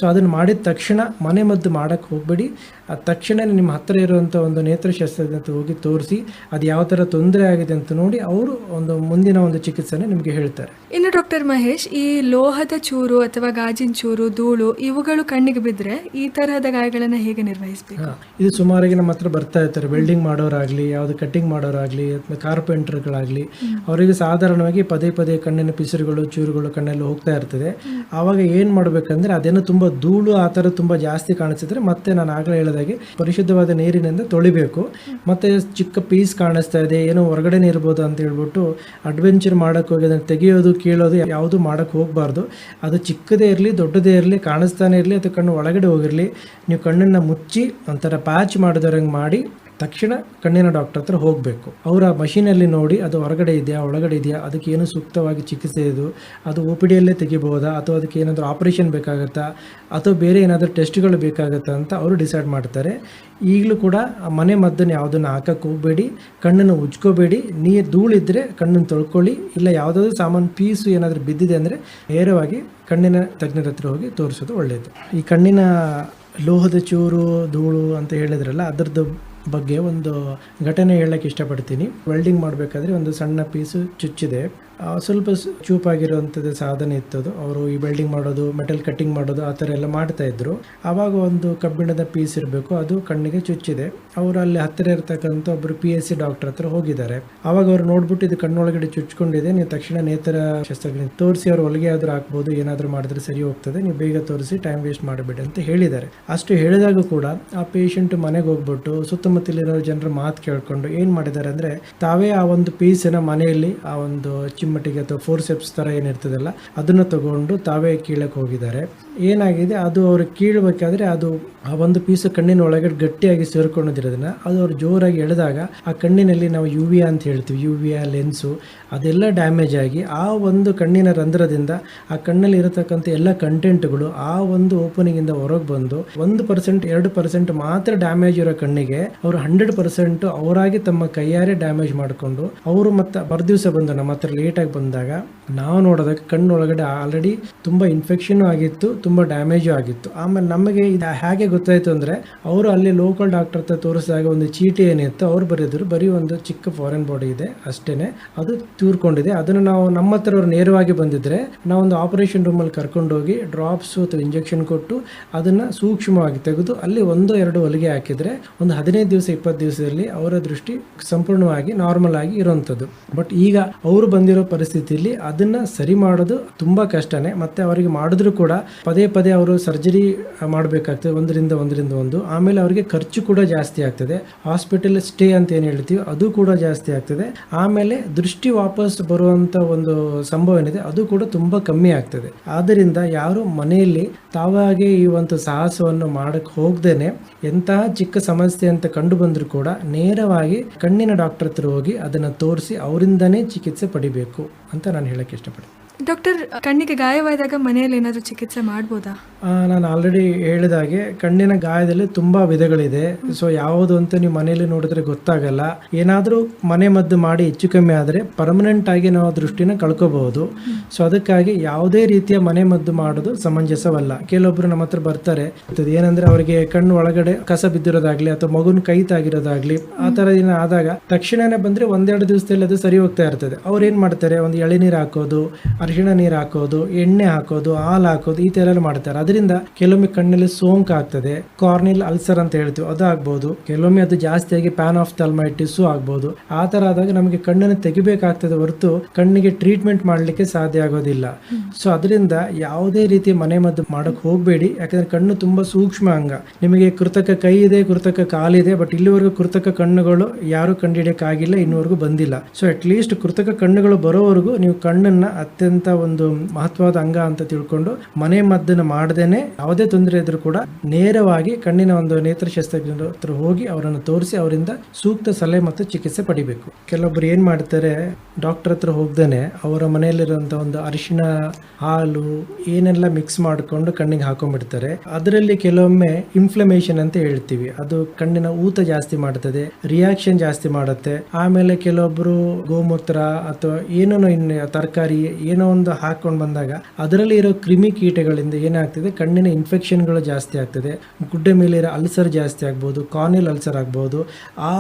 ಸೊ ಅದನ್ನು ಮಾಡಿದ ತಕ್ಷಣ ಮನೆ ಮದ್ದು ಮಾಡೋಕ್ಕೆ ಹೋಗ್ಬೇಡಿ. ಆ ತಕ್ಷಣ ನಿಮ್ಮ ಹತ್ತಿರ ಇರುವಂಥ ಒಂದು ನೇತ್ರಶಾಸ್ತ್ರಜ್ಞ ಹತ್ರ ಹೋಗಿ ತೋರಿಸಿ ಅದು ಯಾವ ಥರ ತೊಂದರೆ ಆಗಿದೆ ಅಂತ ನೋಡಿ ಅವರು ಒಂದು ಮುಂದಿನ ಒಂದು ಚಿಕಿತ್ಸೆನ ನಿಮಗೆ ಹೇಳ್ತಾರೆ. ಇನ್ನು ಡಾಕ್ಟರ್ ಮಹೇಶ್ ಈ ಲೋಹದ ಚೂರು ಅಥವಾ ಗಾಜಿನ ಚೂರು ಧೂಳು ಇವುಗಳು ಕಣ್ಣಿಗೆ ಬಿದ್ದರೆ ಈ ತರಹದ ಗಾಯಗಳನ್ನು ಹೇಗೆ ನಿರ್ವಹಿಸಬೇಕು? ಇದು ಸುಮಾರಾಗಿ ನಮ್ಮ ಹತ್ರ ಬರ್ತಾ ಇರ್ತಾರೆ. ವೆಲ್ಡಿಂಗ್ ಮಾಡೋರಾಗ್ಲಿ ಯಾವುದು ಕಟ್ಟಿಂಗ್ ಮಾಡೋರಾಗ್ಲಿ ಅಥವಾ ಕಾರ್ಪೆಂಟರ್ಗಳಾಗಲಿ. ಅವರಿಗೆ ಸಾಧಾರಣವಾಗಿ ಪದೇ ಪದೇ ಕಣ್ಣಿನ ಪಿಸರುಗಳು ಚೂರುಗಳು ಕಣ್ಣಲ್ಲಿ ಹೋಗ್ತಾ ಇರ್ತದೆ. ಆವಾಗ ಏನು ಮಾಡಬೇಕಂದ್ರೆ ಅದೇನೋ ತುಂಬಾ ಧೂಳು ಆ ಥರ ತುಂಬ ಜಾಸ್ತಿ ಕಾಣಿಸಿದ್ರೆ ಮತ್ತೆ ನಾನು ಆಗಲೇ ಹೇಳಿದಾಗೆ ಪರಿಶುದ್ಧವಾದ ನೀರಿನಿಂದ ತೊಳಿಬೇಕು. ಮತ್ತೆ ಚಿಕ್ಕ ಪೀಸ್ ಕಾಣಿಸ್ತಾ ಇದೆ. ಏನೋ ಹೊರಗಡೆನೇ ಇರ್ಬೋದು ಅಂತ ಹೇಳ್ಬಿಟ್ಟು ಅಡ್ವೆಂಚರ್ ಮಾಡಕ್ಕೆ ಹೋಗಿ ಅದನ್ನು ತೆಗೆಯೋದು, ಕೀಳೋದು ಯಾವುದು ಮಾಡಕ್ಕೆ ಹೋಗಬಾರ್ದು. ಅದು ಚಿಕ್ಕದೇ ಇರಲಿ, ದೊಡ್ಡದೇ ಇರಲಿ, ಕಾಣಿಸ್ತಾನೆ ಇರಲಿ, ಅಥವಾ ಕಣ್ಣು ಒಳಗಡೆ ಹೋಗಿರಲಿ, ನೀವು ಕಣ್ಣನ್ನು ಮುಚ್ಚಿ ಒಂಥರ ಪ್ಯಾಚ್ ಮಾಡಿದವ್ರಂಗೆ ಮಾಡಿ ತಕ್ಷಣ ಕಣ್ಣಿನ ಡಾಕ್ಟರ್ ಹತ್ರ ಹೋಗಬೇಕು. ಅವರ ಮಷೀನಲ್ಲಿ ನೋಡಿ, ಅದು ಹೊರಗಡೆ ಇದೆಯಾ, ಒಳಗಡೆ ಇದೆಯಾ, ಅದಕ್ಕೆ ಏನು ಸೂಕ್ತವಾಗಿ ಚಿಕಿತ್ಸೆ ಇದು, ಅದು ಒ ಪಿ ಡಿಯಲ್ಲೇ ತೆಗಿಬೋದಾ, ಅಥವಾ ಅದಕ್ಕೆ ಏನಾದರೂ ಆಪರೇಷನ್ ಬೇಕಾಗತ್ತಾ, ಅಥವಾ ಬೇರೆ ಏನಾದರೂ ಟೆಸ್ಟ್ಗಳು ಬೇಕಾಗತ್ತಾ ಅಂತ ಅವರು ಡಿಸೈಡ್ ಮಾಡ್ತಾರೆ. ಈಗಲೂ ಕೂಡ ಮನೆ ಮದ್ದನ್ನು ಯಾವುದನ್ನು ಹಾಕಕ್ಕೆ ಹೋಗಬೇಡಿ, ಕಣ್ಣನ್ನು ಉಜ್ಕೋಬೇಡಿ, ನೀರು ಧೂಳಿದ್ರೆ ಕಣ್ಣನ್ನು ತೊಳ್ಕೊಳ್ಳಿ, ಇಲ್ಲ ಯಾವುದಾದ್ರೂ ಸಾಮಾನು ಪೀಸು ಏನಾದರೂ ಬಿದ್ದಿದೆ ಅಂದರೆ ನೇರವಾಗಿ ಕಣ್ಣಿನ ತಜ್ಞರ ಹತ್ರ ಹೋಗಿ ತೋರಿಸೋದು ಒಳ್ಳೆಯದು ಈ ಕಣ್ಣಿನ ಲೋಹದ ಚೂರು, ಧೂಳು ಅಂತ ಹೇಳಿದ್ರಲ್ಲ, ಅದರದ್ದು ಬಗ್ಗೆ ಒಂದು ಘಟನೆ ಹೇಳಕ್ಕೆ ಇಷ್ಟಪಡ್ತೀನಿ. ವೆಲ್ಡಿಂಗ್ ಮಾಡಬೇಕಾದ್ರೆ ಒಂದು ಸಣ್ಣ ಪೀಸು ಚುಚ್ಚಿದೆ. ಸ್ವಲ್ಪ ಚೂಪಾಗಿರುವಂಥದ್ದು ಸಾಧನೆ ಇತ್ತು ಅದು ಅವರು ಈ ವೆಲ್ಡಿಂಗ್ ಮಾಡೋದು ಮೆಟಲ್ ಕಟ್ಟಿಂಗ್ ಮಾಡೋದು, ಆ ಥರ ಎಲ್ಲ ಮಾಡ್ತಾ ಇದ್ರು. ಆವಾಗ ಒಂದು ಕಬ್ಬಿಣದ ಪೀಸ್ ಇರಬೇಕು, ಅದು ಕಣ್ಣಿಗೆ ಚುಚ್ಚಿದೆ. ಅವರು ಅಲ್ಲಿ ಹತ್ತಿರ ಇರ್ತಕ್ಕಂಥ ಒಬ್ಬರು ಪಿ ಎಸ್ ಸಿ ಡಾಕ್ಟರ್ ಹತ್ರ ಹೋಗಿದ್ದಾರೆ. ಆವಾಗ ಅವ್ರು ನೋಡ್ಬಿಟ್ಟು ಇದು ಕಣ್ಣೊಳಗಡೆ ಚುಚ್ಕೊಂಡಿದೆ. ನೀವು ತಕ್ಷಣ ನೇತರ ಶಸ್ತ್ರಜ್ಞ ತೋರಿಸಿ, ಅವ್ರು ಹೊಲಿಗೆ ಆದರೂ ಹಾಕ್ಬೋದು, ಏನಾದರೂ ಮಾಡಿದ್ರೆ ಸರಿ ಹೋಗ್ತದೆ. ನೀವು ಬೇಗ ತೋರಿಸಿ ಟೈಮ್ ವೇಸ್ಟ್ ಮಾಡಬೇಡಿ ಅಂತ ಹೇಳಿದ್ದಾರೆ. ಅಷ್ಟು ಹೇಳಿದಾಗ ಕೂಡ ಆ ಪೇಷಂಟ್ ಮನೆಗೆ ಹೋಗ್ಬಿಟ್ಟು ಸುತ್ತಮುತ್ತಲಿರೋ ಜನರ ಮಾತು ಕೇಳ್ಕೊಂಡು ಏನು ಮಾಡಿದ್ದಾರೆ ಅಂದರೆ, ತಾವೇ ಆ ಒಂದು ಪೀಸನ್ನು ಮನೆಯಲ್ಲಿ, ಆ ಒಂದು ಚಿಮ್ಮಟಿಗೆ ಅಥವಾ ಫೋರ್ಸೆಪ್ಸ್ ಥರ ಏನಿರ್ತದಲ್ಲ, ಅದನ್ನು ತಗೊಂಡು ತಾವೇ ಕೀಳಕ್ಕೆ ಹೋಗಿದ್ದಾರೆ. ಏನಾಗಿದೆ, ಅದು ಅವ್ರಿಗೆ ಕೀಳಬೇಕಾದ್ರೆ ಅದು ಆ ಒಂದು ಪೀಸು ಕಣ್ಣಿನ ಒಳಗಡೆ ಗಟ್ಟಿಯಾಗಿ ಸೇರ್ಕೊಂಡಿರೋದನ್ನ, ಅದು ಅವ್ರು ಜೋರಾಗಿ ಎಳೆದಾಗ ಆ ಕಣ್ಣಿನಲ್ಲಿ ನಾವು ಯು ವಿ ಅಂತ ಹೇಳ್ತೀವಿ ಯು ವಿ ಲೆನ್ಸು ಅದೆಲ್ಲ ಡ್ಯಾಮೇಜ್ ಆಗಿ ಆ ಒಂದು ಕಣ್ಣಿನ ರಂಧ್ರದಿಂದ ಆ ಕಣ್ಣಲ್ಲಿ ಇರತಕ್ಕಂಥ ಎಲ್ಲ ಕಂಟೆಂಟ್ಗಳು ಆ ಒಂದು ಓಪನಿಂಗಿಂದ ಹೊರಗೆ ಬಂದು ಒಂದು ಪರ್ಸೆಂಟ್ ಎರಡು ಪರ್ಸೆಂಟ್ ಮಾತ್ರ ಡ್ಯಾಮೇಜ್ ಇರೋ ಕಣ್ಣಿಗೆ ಅವರು ಹಂಡ್ರೆಡ್ ಪರ್ಸೆಂಟ್ ಅವರಾಗಿ ತಮ್ಮ ಕೈಯಾರೆ ಡ್ಯಾಮೇಜ್ ಮಾಡಿಕೊಂಡು ಅವರು ಮತ್ತೆ ಬರ್ದಿವಸ ಬಂದು ನಮ್ಮ ಹತ್ರ ಲೇಟಾಗಿ ಬಂದಾಗ ನಾವು ನೋಡೋದಕ್ಕೆ ಕಣ್ಣೊಳಗಡೆ ಆಲ್ರೆಡಿ ತುಂಬ ಇನ್ಫೆಕ್ಷನ್ ಆಗಿತ್ತು, ತುಂಬ ಡ್ಯಾಮೇಜು ಆಗಿತ್ತು. ಆಮೇಲೆ ನಮಗೆ ಇದು ಹೇಗೆ ಗೊತ್ತಾಯ್ತು ಅಂದರೆ ಅವರು ಅಲ್ಲಿ ಲೋಕಲ್ ಡಾಕ್ಟರ್ ಹತ್ರ ತೋರಿಸಿದಾಗ ಒಂದು ಚೀಟಿ ಏನಿತ್ತು, ಅವ್ರು ಬರೆದ್ರು ಬರೀ ಒಂದು ಚಿಕ್ಕ ಫಾರಿನ್ ಬಾಡಿ ಇದೆ ಅಷ್ಟೇನೆ. ಅದು ತೂರ್ಕೊಂಡಿದೆ. ಅದನ್ನು ನಾವು ನಮ್ಮ ಹತ್ರ ನೇರವಾಗಿ ಬಂದಿದ್ರೆ ನಾವೊಂದು ಆಪರೇಷನ್ ರೂಮಲ್ಲಿ ಕರ್ಕೊಂಡೋಗಿ ಡ್ರಾಪ್ಸ್ ಅಥವಾ ಇಂಜೆಕ್ಷನ್ ಕೊಟ್ಟು ಅದನ್ನು ಸೂಕ್ಷ್ಮವಾಗಿ ತೆಗೆದು ಅಲ್ಲಿ ಒಂದು, ಎರಡು ಹೊಲಿಗೆ ಹಾಕಿದರೆ ಒಂದು ಹದಿನೈದು ದಿವಸ, ಇಪ್ಪತ್ತು ದಿವಸದಲ್ಲಿ ಅವರ ದೃಷ್ಟಿ ಸಂಪೂರ್ಣವಾಗಿ ನಾರ್ಮಲ್ ಆಗಿ ಇರುವಂಥದ್ದು. ಬಟ್ ಈಗ ಅವರು ಬಂದಿರೋ ಪರಿಸ್ಥಿತಿಯಲ್ಲಿ ಅದನ್ನು ಸರಿ ಮಾಡೋದು ತುಂಬ ಕಷ್ಟನೇ. ಮತ್ತೆ ಅವರಿಗೆ ಮಾಡಿದ್ರು ಕೂಡ ಪದೇ ಪದೇ ಅವರು ಸರ್ಜರಿ ಮಾಡಬೇಕಾಗ್ತದೆ. ಒಂದರಿಂದ ಒಂದರಿಂದ ಒಂದು. ಆಮೇಲೆ ಅವರಿಗೆ ಖರ್ಚು ಕೂಡ ಜಾಸ್ತಿ ಆಗ್ತದೆ. ಹಾಸ್ಪಿಟಲ್ ಸ್ಟೇ ಅಂತ ಏನು ಹೇಳ್ತೀವಿ ಅದು ಕೂಡ ಜಾಸ್ತಿ ಆಗ್ತದೆ. ಆಮೇಲೆ ದೃಷ್ಟಿ ವಾಪಸ್ ಬರುವಂತ ಒಂದು ಸಂಭವ ಏನಿದೆ, ಅದು ಕೂಡ ತುಂಬಾ ಕಮ್ಮಿ ಆಗ್ತದೆ. ಆದ್ದರಿಂದ ಯಾರು ಮನೆಯಲ್ಲಿ ತಾವಾಗೆ ಈ ಒಂದು ಸಾಹಸವನ್ನು ಮಾಡಕ್ಕೆ ಹೋಗ್ದೇನೆ ಎಂತಹ ಚಿಕ್ಕ ಸಮಸ್ಯೆ ಅಂತ ಕಂಡು ಬಂದರೂ ಕೂಡ ನೇರವಾಗಿ ಕಣ್ಣಿನ ಡಾಕ್ಟರ್ ಹತ್ರ ಹೋಗಿ ಅದನ್ನು ತೋರಿಸಿ ಅವರಿಂದನೇ ಚಿಕಿತ್ಸೆ ಪಡಿಬೇಕು ಅಂತ ನಾನು ಹೇಳಕ್ಕೆ ಇಷ್ಟಪಡ್ತೀನಿ. ಡಾಕ್ಟರ್, ಕಣ್ಣಿಗೆ ಗಾಯವಾದಾಗ ಮನೆಯಲ್ಲಿ ಏನಾದರೂ ಚಿಕಿತ್ಸೆ ಮಾಡ್ಬೋದಾ? ನಾನು ಆಲ್ರೆಡಿ ಹೇಳಿದಾಗೆ ಕಣ್ಣಿನ ಗಾಯದಲ್ಲಿ ತುಂಬಾ ವಿಧಗಳಿದೆ. ಸೊ ಯಾವುದು ಅಂತ ನೀವು ಮನೆಯಲ್ಲಿ ನೋಡಿದ್ರೆ ಗೊತ್ತಾಗಲ್ಲ. ಏನಾದರೂ ಮನೆ ಮದ್ದು ಮಾಡಿ ಹೆಚ್ಚು ಕಮ್ಮಿ ಆದರೆ ಪರ್ಮನೆಂಟ್ ಆಗಿ ನಾವು ದೃಷ್ಟಿನ ಕಳ್ಕೋಬಹುದು. ಸೊ ಅದಕ್ಕಾಗಿ ಯಾವುದೇ ರೀತಿಯ ಮನೆ ಮದ್ದು ಮಾಡೋದು ಸಮಂಜಸವಲ್ಲ. ಕೆಲವೊಬ್ರು ನಮ್ಮ ಹತ್ರ ಬರ್ತಾರೆ. ಏನಂದ್ರೆ ಅವರಿಗೆ ಕಣ್ಣು ಒಳಗಡೆ ಕಸ ಬಿದ್ದಿರೋದಾಗ್ಲಿ ಅಥವಾ ಮಗುನ ಕೈ ತಾಗಿರೋದಾಗ್ಲಿ ಆ ಥರ ಏನ ಆದಾಗ ತಕ್ಷಣನೇ ಬಂದ್ರೆ ಒಂದೆರಡು ದಿವಸದಲ್ಲಿ ಅದು ಸರಿ ಹೋಗ್ತಾ ಇರ್ತದೆ. ಅವ್ರು ಏನ್ ಮಾಡ್ತಾರೆ? ಒಂದು ಎಳೆ ನೀರು ಹಾಕೋದು ಅರಿಶಿಣ ನೀರು ಹಾಕೋದು, ಎಣ್ಣೆ ಹಾಕೋದು, ಹಾಲು ಹಾಕೋದು ಈ ಥರ ಮಾಡ್ತಾರೆ. ಅದರಿಂದ ಕೆಲವೊಮ್ಮೆ ಕಣ್ಣಲ್ಲಿ ಸೋಂಕು ಆಗ್ತದೆ, ಕಾರ್ನಿಲ್ ಅಲ್ಸರ್ ಅಂತ ಹೇಳ್ತೀವಿ, ಅದು ಆಗ್ಬೋದು. ಕೆಲವೊಮ್ಮೆ ಅದು ಜಾಸ್ತಿಯಾಗಿ ಪ್ಯಾನ್ ಆಫ್ ತಲ್ಮೈಟಿಸು ಆಗ್ಬೋದು. ಆ ಥರ ಆದಾಗ ನಮಗೆ ಕಣ್ಣನ್ನು ತೆಗಿಬೇಕಾಗ್ತದೆ ಹೊರತು ಕಣ್ಣಿಗೆ ಟ್ರೀಟ್ಮೆಂಟ್ ಮಾಡಲಿಕ್ಕೆ ಸಾಧ್ಯ ಆಗೋದಿಲ್ಲ. ಸೊ ಅದರಿಂದ ಯಾವುದೇ ರೀತಿ ಮನೆ ಮದ್ದು ಮಾಡಕ್ ಹೋಗಬೇಡಿ. ಯಾಕಂದ್ರೆ ಕಣ್ಣು ತುಂಬಾ ಸೂಕ್ಷ್ಮ ಅಂಗ. ನಿಮಗೆ ಕೃತಕ ಕೈ ಇದೆ, ಕೃತಕ ಕಾಲಿದೆ ಬಟ್ ಇಲ್ಲಿವರೆಗೂ ಕೃತಕ ಕಣ್ಣುಗಳು ಯಾರು ಕಂಡುಹಿಡಿಯೋಕ್ಕಾಗಿಲ್ಲ ಇನ್ನುವರೆಗೂ ಬಂದಿಲ್ಲ. ಸೊ ಅಟ್ ಲೀಸ್ಟ್ ಕೃತಕ ಕಣ್ಣುಗಳು ಬರೋವರೆಗೂ ನೀವು ಕಣ್ಣನ್ನ ಅತ್ಯಂತ ಒಂದು ಮಹತ್ವದ ಅಂಗ ಅಂತ ತಿಳ್ಕೊಂಡು ಮನೆ ಮದ್ದನ್ನ ಮಾಡದೇನೆ ಯಾವುದೇ ತೊಂದರೆ ಇದ್ರೂ ಕೂಡ ನೇರವಾಗಿ ಕಣ್ಣಿನ ಒಂದು ನೇತ್ರ ಹತ್ರ ಹೋಗಿ ಅವರನ್ನು ತೋರಿಸಿ ಅವರಿಂದ ಸೂಕ್ತ ಸಲಹೆ ಮತ್ತು ಚಿಕಿತ್ಸೆ ಪಡಿಬೇಕು. ಕೆಲವೊಬ್ರು ಏನ್ ಮಾಡ್ತಾರೆ, ಡಾಕ್ಟರ್ ಹತ್ರ ಹೋಗ್ದೇನೆ ಅವರ ಮನೆಯಲ್ಲಿರುವಂಥ ಒಂದು ಅರಿಶಿನ ಹಾಲು ಏನೆಲ್ಲ ಮಿಕ್ಸ್ ಮಾಡಿಕೊಂಡು ಕಣ್ಣಿಗೆ ಹಾಕೊಂಡ್ಬಿಡ್ತಾರೆ. ಅದರಲ್ಲಿ ಕೆಲವೊಮ್ಮೆ ಇನ್ಫ್ಲಮೇಷನ್ ಅಂತ ಹೇಳ್ತೀವಿ. ಅದು ಕಣ್ಣಿನ ಊತ ಜಾಸ್ತಿ ಮಾಡ್ತದೆ ರಿಯಾಕ್ಷನ್ ಜಾಸ್ತಿ ಮಾಡುತ್ತೆ. ಆಮೇಲೆ ಕೆಲವೊಬ್ರು ಗೋಮೂತ್ರ ಅಥವಾ ಏನೋ ಇನ್ನು ತರಕಾರಿ, ಏನೋ ಒಂದು ಹಾಕೊಂಡು ಬಂದಾಗ ಅದರಲ್ಲಿ ಇರೋ ಕ್ರಿಮಿ ಕೀಟಗಳಿಂದ ಏನಾಗ್ತದೆ? ಕಣ್ಣಿನ ಇನ್ಫೆಕ್ಷನ್ಗಳು ಜಾಸ್ತಿ ಆಗ್ತದೆ. ಗುಡ್ಡೆ ಮೇಲೆ ಇರೋ ಅಲ್ಸರ್ ಜಾಸ್ತಿ ಆಗ್ಬೋದು ಕಾರ್ನಿಲ್ ಅಲ್ಸರ್ ಆಗ್ಬೋದು. ಆ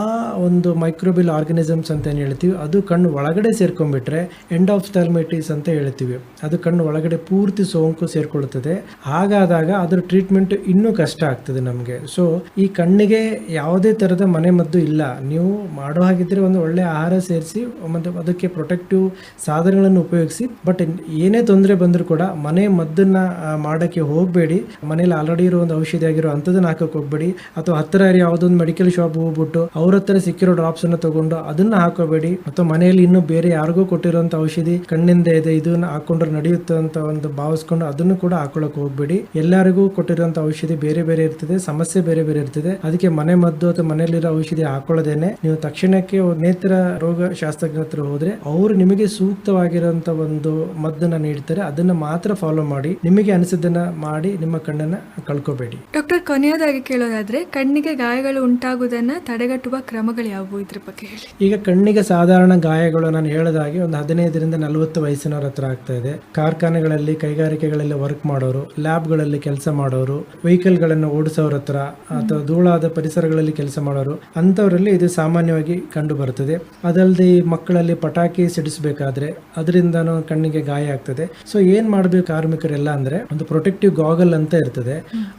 ಒಂದು ಮೈಕ್ರೋಬಿಲ್ ಆರ್ಗನಿಸಮ್ಸ್ ಅಂತ ಏನು ಹೇಳ್ತೀವಿ? ಅದು ಕಣ್ಣು ಒಳಗಡೆ ಸೇರ್ಕೊಂಡ್ಬಿಟ್ರೆ ಎಂಡ್ ಆಫ್ ಥರ್ಮೆಟಿಸ್ ಅಂತ ಹೇಳ್ತೀವಿ. ಅದು ಕಣ್ಣು ಒಳಗಡೆ ಪೂರ್ತಿ ಸೋಂಕು ಸೇರ್ಕೊಳ್ಳುತ್ತದೆ. ಹಾಗಾದಾಗ ಅದರ ಟ್ರೀಟ್ಮೆಂಟ್ ಇನ್ನೂ ಕಷ್ಟ ಆಗ್ತದೆ ನಮಗೆ. ಸೊ ಈ ಕಣ್ಣಿಗೆ ಯಾವುದೇ ಥರದ ಮನೆ ಮದ್ದು ಇಲ್ಲ. ನೀವು ಮಾಡೋ ಹಾಗಿದ್ರೆ ಒಂದು ಒಳ್ಳೆ ಆಹಾರ ಸೇರಿಸಿ, ಮತ್ತು ಅದಕ್ಕೆ ಪ್ರೊಟೆಕ್ಟಿವ್ ಸಾಧನಗಳನ್ನು ಉಪಯೋಗಿಸಿ ಬಟ್ ಏನೇ ತೊಂದರೆ ಬಂದರೂ ಕೂಡ ಮನೆ ಮದ್ದನ್ನ ಮಾಡೋಕ್ಕೆ ಹೋಗಬೇಡಿ. ಮನೇಲಿ ಆಲ್ರೆಡಿ ಇರೋ ಒಂದು ಔಷಧಿ ಆಗಿರೋ ಅಂಥದ್ದನ್ನು ಹಾಕೋಕೆ ಹೋಗಬೇಡಿ. ಅಥವಾ ಹತ್ತಿರ ಯಾವುದೊಂದು ಮೆಡಿಕಲ್ ಶಾಪ್ ಹೋಗ್ಬಿಟ್ಟು ಅವ್ರ ಹತ್ರ ಸಿಕ್ಕಿರೋ ಡ್ರಾಪ್ಸ್ ತೊಗೊಂಡು ಅದನ್ನ ಹಾಕೋಬೇಡಿ. ಅಥವಾ ಮನೆಯಲ್ಲಿ ಇನ್ನೂ ಬೇರೆ ಯಾರಿಗೂ ಕೊಟ್ಟಿರೋಂಥ ಔಷಧಿ, ಕಣ್ಣಿಂದ ಇದೆ, ಇದನ್ನ ಹಾಕೊಂಡ್ರೆ ನಡೆಯುತ್ತೆ ಅಂತ ಒಂದು ಭಾವಿಸ್ಕೊಂಡು ಅದನ್ನು ಕೂಡ ಹಾಕೊಳ್ಳೋಕೆ ಹೋಗಬೇಡಿ. ಎಲ್ಲರಿಗೂ ಕೊಟ್ಟಿರೋಂಥ ಔಷಧಿ ಬೇರೆ ಬೇರೆ ಇರ್ತದೆ, ಸಮಸ್ಯೆ ಬೇರೆ ಬೇರೆ ಇರ್ತದೆ. ಅದಕ್ಕೆ ಮನೆ ಮದ್ದು ಅಥವಾ ಮನೆಯಲ್ಲಿರೋ ಔಷಧಿ ಹಾಕೊಳ್ಳೋದೇನೆ. ನೀವು ತಕ್ಷಣಕ್ಕೆ ನೇತ್ರ ರೋಗ ಶಾಸ್ತ್ರಜ್ಞರ ಹತ್ರ ಹೋದ್ರೆ ಅವರು ನಿಮಗೆ ಸೂಕ್ತವಾಗಿರೋಂಥ ಒಂದು ಮದ್ದನ್ನ ನೀಡ್ತಾರೆ ಅದನ್ನ ಮಾತ್ರ ಫಾಲೋ ಮಾಡಿ ನಿಮಗೆ ಅನಿಸಿದ್ದನ್ನ ಮಾಡಿ ನಿಮ್ಮ ಕಣ್ಣನ್ನ ಕಳ್ಕೋಬೇಡಿ. ಡಾಕ್ಟರ್ ಕೊನೆಯದಾಗಿ ಕೇಳೋದಾದ್ರೆ ಕಣ್ಣಿಗೆ ಗಾಯಗಳು ಉಂಟಾಗುವುದನ್ನ ತಡೆಗಟ್ಟುವ ಕ್ರಮಗಳು ಯಾವುವು ಇದ್ರ ಬಗ್ಗೆ ಹೇಳಿ. ಈಗ ಕಣ್ಣಿಗೆ ಸಾಧಾರಣ ಗಾಯಗಳು ನಾನು ಹೇಳೋದಾಗಿ ಒಂದು ಹದಿನೈದರಿಂದ ನಲವತ್ತು ವಯಸ್ಸಿನವ್ರ ಹತ್ರ ಆಗ್ತಾ ಇದೆ. ಕಾರ್ಖಾನೆಗಳಲ್ಲಿ ಕೈಗಾರಿಕೆಗಳಲ್ಲಿ ವರ್ಕ್ ಮಾಡೋರು ಲ್ಯಾಬ್ಗಳಲ್ಲಿ ಕೆಲಸ ಮಾಡೋರು ವೆಹಿಕಲ್ಗಳನ್ನು ಓಡಿಸೋರ ಹತ್ರ ಅಥವಾ ಧೂಳಾದ ಪರಿಸರಗಳಲ್ಲಿ ಕೆಲಸ ಮಾಡೋರು ಅಂಥವರಲ್ಲಿ ಇದು ಸಾಮಾನ್ಯವಾಗಿ ಕಂಡು ಬರುತ್ತದೆ ಅದಲ್ಲದೆ ಮಕ್ಕಳಲ್ಲಿ ಪಟಾಕಿ ಸಿಡಿಸಬೇಕಾದ್ರೆ ಅದರಿಂದನೂ ಕಣ್ಣಿನ ಕಣ್ಣಿಗೆ ಗಾಯ ಆಗ್ತದೆ. ಸೊ ಏನ್ ಮಾಡ್ಬೇಕು ಕಾರ್ಮಿಕರೆಲ್ಲ ಅಂದ್ರೆ ಒಂದು ಪ್ರೊಟೆಕ್ಟಿವ್ ಗಾಗಲ್ ಅಂತ ಇರ್ತದೆ.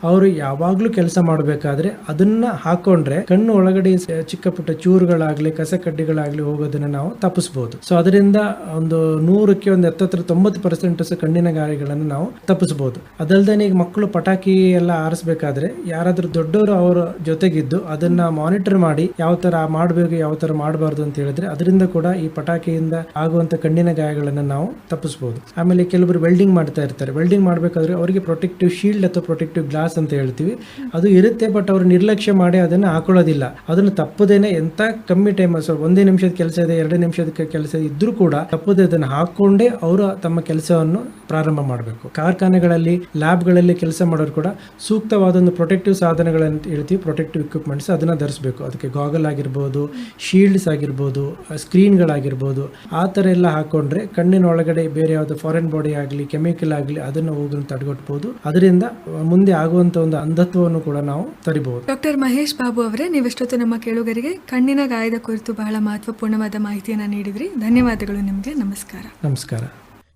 ಅವರು ಯಾವಾಗ್ಲೂ ಕೆಲಸ ಮಾಡಬೇಕಾದ್ರೆ ಅದನ್ನ ಹಾಕೊಂಡ್ರೆ ಕಣ್ಣು ಒಳಗಡೆ ಚಿಕ್ಕ ಪುಟ್ಟ ಚೂರುಗಳಾಗ್ಲಿ ಕಸ ಕಡ್ಡಿಗಳಾಗ್ಲಿ ಹೋಗೋದನ್ನ ನಾವು ತಪ್ಪಿಸಬಹುದು ಸೊ ಅದರಿಂದ ಒಂದು ನೂರಕ್ಕೆ ಒಂದು ಹತ್ತತ್ರ ತೊಂಬತ್ತು ಪರ್ಸೆಂಟ್ ಕಣ್ಣಿನ ಗಾಯಗಳನ್ನು ನಾವು ತಪ್ಪಿಸಬಹುದು ಅದಲ್ದೇ ಈಗ ಮಕ್ಕಳು ಪಟಾಕಿ ಎಲ್ಲ ಆರಿಸಬೇಕಾದ್ರೆ ಯಾರಾದ್ರೂ ದೊಡ್ಡವರು ಅವರ ಜೊತೆಗಿದ್ದು ಅದನ್ನ ಮಾನಿಟರ್ ಮಾಡಿ ಯಾವ ತರ ಮಾಡಬೇಕು, ಯಾವ ತರ ಮಾಡಬಾರ್ದು ಅಂತ ಹೇಳಿದ್ರೆ ಅದರಿಂದ ಕೂಡ ಈ ಪಟಾಕಿಯಿಂದ ಆಗುವಂತ ಕಣ್ಣಿನ ಗಾಯಗಳನ್ನು ನಾವು ತಪ್ಪಿಸಬಹುದು ಆಮೇಲೆ ಕೆಲವರು ವೆಲ್ಡಿಂಗ್ ಮಾಡ್ತಾ ಇರ್ತಾರೆ. ವೆಲ್ಡಿಂಗ್ ಮಾಡಬೇಕಾದ್ರೆ ಅವರಿಗೆ ಪ್ರೊಟೆಕ್ಟಿವ್ ಶೀಲ್ಡ್ ಅಥವಾ ಪ್ರೊಟೆಕ್ಟಿವ್ ಗ್ಲಾಸ್ ಅಂತ ಹೇಳ್ತೀವಿ. ಅದು ಇರುತ್ತೆ ಬಟ್ ಅವರು ನಿರ್ಲಕ್ಷ್ಯ ಮಾಡಿ ಅದನ್ನು ಹಾಕೊಳ್ಳೋದಿಲ್ಲ. ಅದನ್ನು ತಪ್ಪದೇನೆ ಎಂಥ ಕಮ್ಮಿ ಟೈಮ್ ಒಂದೇ ನಿಮಿಷದ ಕೆಲಸ ಇದೆ, ಎರಡು ನಿಮಿಷದ ಕೆಲಸ ಇದ್ರೂ ಕೂಡ ತಪ್ಪದೆ ಅದನ್ನು ಹಾಕೊಂಡೇ ಅವರು ತಮ್ಮ ಕೆಲಸವನ್ನು ಪ್ರಾರಂಭ ಮಾಡಬೇಕು. ಕಾರ್ಖಾನೆಗಳಲ್ಲಿ, ಲ್ಯಾಬ್ಗಳಲ್ಲಿ ಕೆಲಸ ಮಾಡೋರು ಕೂಡ ಸೂಕ್ತವಾದ ಒಂದು ಪ್ರೊಟೆಕ್ಟಿವ್ ಸಾಧನಗಳಂತ ಹೇಳ್ತೀವಿ ಪ್ರೊಟೆಕ್ಟಿವ್ ಇಕ್ವಿಪ್ಮೆಂಟ್ಸ್ ಅದನ್ನ ಧರಿಸಬೇಕು. ಅದಕ್ಕೆ ಗಾಗಲ್ ಆಗಿರ್ಬೋದು ಶೀಲ್ಡ್ಸ್ ಆಗಿರ್ಬೋದು ಸ್ಕ್ರೀನ್ಗಳಾಗಿರ್ಬೋದು ಆ ಥರ ಎಲ್ಲ ಹಾಕೊಂಡ್ರೆ ಕಣ್ಣಿನ ಒಳಗಡೆ ಬೇರೆ ಯಾವುದೋ ಫಾರಿನ್ ಬಾಡಿ ಆಗಲಿ ಕೆಮಿಕಲ್ ಆಗಲಿ ಅದನ್ನು ಹೋಗೋದನ್ನು ತಡೆಗಟ್ಟಬಹುದು ಅದರಿಂದ ಮುಂದೆ ಆಗುವಂತ ಒಂದು ಅಂಧತ್ವವನ್ನು ಕೂಡ ನಾವು ತರಿಬಹುದು ಡಾಕ್ಟರ್ ಮಹೇಶ್ ಬಾಬು ಅವರೇ ನೀವೆಷ್ಟೊತ್ತು ನಮ್ಮ ಕೇಳುಗರಿಗೆ ಕಣ್ಣಿನ ಗಾಯದ ಕುರಿತು ಬಹಳ ಮಹತ್ವಪೂರ್ಣವಾದ ಮಾಹಿತಿಯನ್ನು ನೀಡಿದ್ರಿ. ಧನ್ಯವಾದಗಳು ನಿಮಗೆ. ನಮಸ್ಕಾರ. ನಮಸ್ಕಾರ.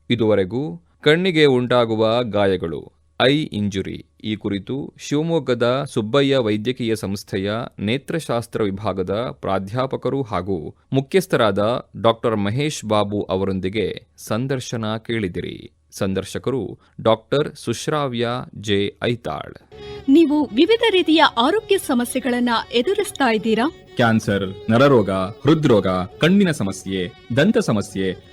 ಇದುವರೆಗೂ ಕಣ್ಣಿಗೆ ಉಂಟಾಗುವ ಗಾಯಗಳು ಐ ಇಂಜುರಿ. ಈ ಕುರಿತು ಶಿವಮೊಗ್ಗದ ಸುಬ್ಬಯ್ಯ ವೈದ್ಯಕೀಯ ಸಂಸ್ಥೆಯ ನೇತ್ರಶಾಸ್ತ್ರ ವಿಭಾಗದ ಪ್ರಾಧ್ಯಾಪಕರು ಹಾಗೂ ಮುಖ್ಯಸ್ಥರಾದ ಡಾಕ್ಟರ್ ಮಹೇಶ್ ಬಾಬು ಅವರೊಂದಿಗೆ ಸಂದರ್ಶನ ಕೇಳಿದಿರಿ. ಸಂದರ್ಶಕರು ಡಾಕ್ಟರ್ ಸುಶ್ರಾವ್ಯ ಜೆ ಐತಾಳ್. ನೀವು ವಿವಿಧ ರೀತಿಯ ಆರೋಗ್ಯ ಸಮಸ್ಯೆಗಳನ್ನ ಎದುರಿಸ್ತಾ ಇದ್ದೀರಾ? ಕ್ಯಾನ್ಸರ್ ನರರೋಗ ಹೃದ್ರೋಗ ಕಣ್ಣಿನ ಸಮಸ್ಯೆ ದಂತ ಸಮಸ್ಯೆ